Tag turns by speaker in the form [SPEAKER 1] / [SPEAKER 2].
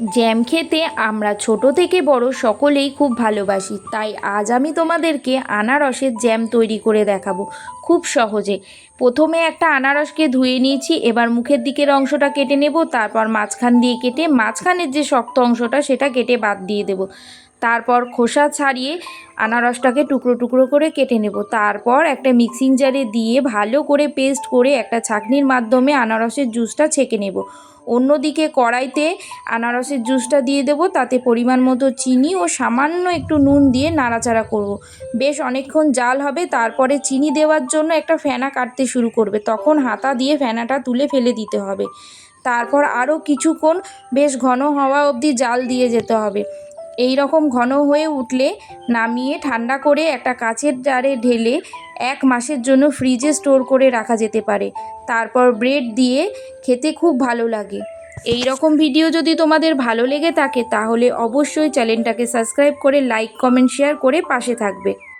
[SPEAKER 1] Jam খেতে আমরা ছোট থেকে বড় সকলেই খুব ভালোবাসি, তাই আজ আমি তোমাদেরকে আনারসের জ্যাম তৈরি করে দেখাবো খুব সহজে। প্রথমে একটা আনারসকে ধুয়ে নিয়েছি, এবার মুখের দিকের অংশটা কেটে নেব, তারপর মাঝখান দিয়ে কেটে মাঝখানের যে শক্ত অংশটা সেটা কেটে বাদ দিয়ে দেব। তারপর খোসা ছাড়িয়ে আনারসটাকে টুকরো টুকরো করে কেটে নেব। তারপর একটা মিক্সিং জারে দিয়ে ভালো করে পেস্ট করে একটা ছাঁকনির মাধ্যমে আনারসের জুসটা ছেঁকে নেব। অন্যদিকে কড়াইতে আনারসের জুসটা দিয়ে দেবো, তাতে পরিমাণ মতো চিনি ও সামান্য একটু নুন দিয়ে নাড়াচাড়া করব। বেশ অনেকক্ষণ জাল হবে, তারপরে চিনি দেওয়ার জন্য একটা ফেনা কাটতে শুরু করবে। তখন হাতা দিয়ে ফেনাটা তুলে ফেলে দিতে হবে। তারপর আরও কিছুক্ষণ বেশ ঘন হওয়া অবধি জাল দিয়ে যেতে হবে। এই রকম ঘন হয়ে উঠলে নামিয়ে ঠান্ডা করে একটা কাচের জারে ঢেলে এক মাসের জন্য ফ্রিজে স্টোর করে রাখা যেতে পারে। তারপর ব্রেড দিয়ে খেতে খুব ভালো লাগে। এই রকম ভিডিও যদি তোমাদের ভালো লেগে থাকে, তাহলে অবশ্যই চ্যানেলটাকে সাবস্ক্রাইব করে লাইক কমেন্ট শেয়ার করে পাশে থাকবে।